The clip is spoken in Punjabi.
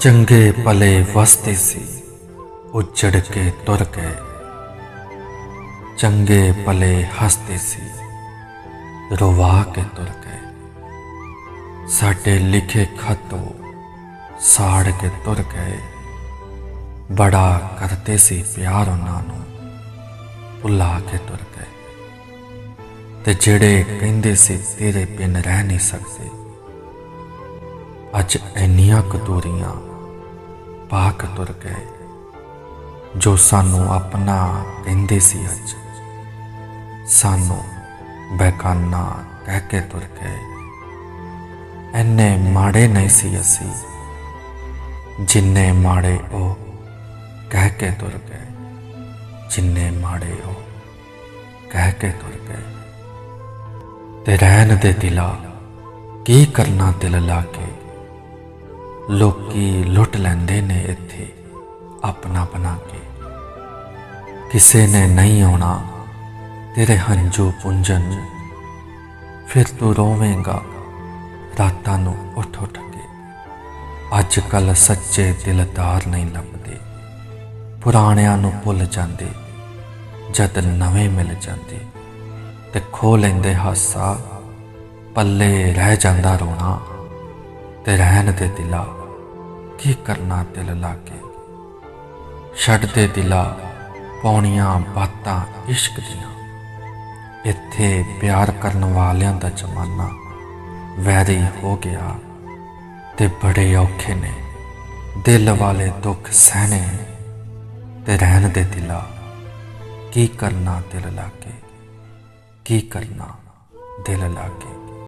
ਚੰਗੇ ਭਲੇ ਵਸਦੇ ਸੀ ਉਜੜ ਕੇ ਤੁਰ ਗਏ। ਚੰਗੇ ਭਲੇ ਹੱਸਦੇ ਸੀ, ਰਵਾ ਕੇ ਤੁਰ ਗਏ। ਸਾਡੇ ਲਿਖੇ ਖੱਤੋਂ ਸਾੜ ਕੇ ਤੁਰ ਗਏ। ਬੜਾ ਕਰਦੇ ਸੀ ਪਿਆਰ ਉਹਨਾਂ ਨੂੰ, ਭੁਲਾ ਕੇ ਤੁਰ ਗਏ। ਤੇ ਜਿਹੜੇ ਕਹਿੰਦੇ ਸੀ, ਤੇਰੇ ਬਿਨ ਰਹਿ ਨਹੀਂ ਸਕਦੇ। ਅੱਜ ਇੰਨੀਆਂ ਕਤੂਰੀਆਂ ਪਾਕ ਤੁਰ ਗਏ, ਜੋ ਸਾਨੂੰ ਆਪਣਾ ਕਹਿੰਦੇ ਸੀ ਅੱਜ। ਸਾਨੂੰ ਬੇਕਾਨਾ ਕਹਿ ਕੇ ਤੁਰ ਗਏ। ਐਨੇ ਮਾੜੇ ਨਹੀਂ ਸੀ ਅਸੀਂ, ਜਿੰਨੇ ਮਾੜੇ ਉਹ ਕਹਿ ਕੇ ਤੁਰ ਗਏ, ਜਿੰਨੇ ਮਾੜੇ ਉਹ ਕਹਿ ਕੇ ਤੁਰ ਗਏ। ਤੇ ਰਹਿਣ ਦੇ ਦਿਲਾ, ਕੀ ਕਰਨਾ ਦਿਲ ਲਾ ਕੇ? ਲੋਕੀ ਲੁੱਟ ਲੈਂਦੇ ਨੇ ਇੱਥੇ, ਆਪਣਾ ਬਣਾ ਕੇ। ਕਿਸੇ ਨੇ ਨਹੀਂ ਆਉਣਾ, ਤੇਰੇ ਹੰਝੂ ਪੁੰਜਨ। ਫਿਰ ਤੂੰ ਰੋਵੇਂਗਾ, ਰਾਤਾਂ ਨੂੰ ਉੱਠ ਉੱਠ ਕੇ। ਅੱਜ ਕੱਲ ਸੱਚੇ ਦਿਲਦਾਰ ਨਹੀਂ ਲੱਭਦੇ। ਪੁਰਾਣਿਆਂ ਨੂੰ ਭੁੱਲ ਜਾਂਦੇ, ਜਦ ਨਵੇਂ ਮਿਲ ਜਾਂਦੇ। ਤੇ ਖੋ ਲੈਂਦੇ ਹਾਸਾ, ਪੱਲੇ ਰਹਿ ਜਾਂਦਾ ਰੋਣਾ, ਤੇ ਰਹਿਣ ਦੇ ਦਿਲਾ। ਕੀ ਕਰਨਾ ਦਿਲ ਲਾ ਕੇ? ਛੱਡਦੇ ਦਿਲਾ ਪੌਣੀਆਂ ਬਾਤਾਂ ਇਸ਼ਕ ਦੀਆਂ। ਇੱਥੇ ਪਿਆਰ ਕਰਨ ਵਾਲਿਆਂ ਦਾ ਜ਼ਮਾਨਾ ਵੈਰੀ ਹੋ ਗਿਆ ਤੇ ਬੜੇ ਔਖੇ ਨੇ। ਦਿਲ ਵਾਲੇ ਦੁੱਖ ਸਹਿਣੇ ਤੇ ਰਹਿਣ ਦੇ ਦਿਲਾ। ਕੀ ਕਰਨਾ ਦਿਲ ਲਾ ਕੇ? ਕੀ ਕਰਨਾ ਦਿਲ ਲਾ ਕੇ?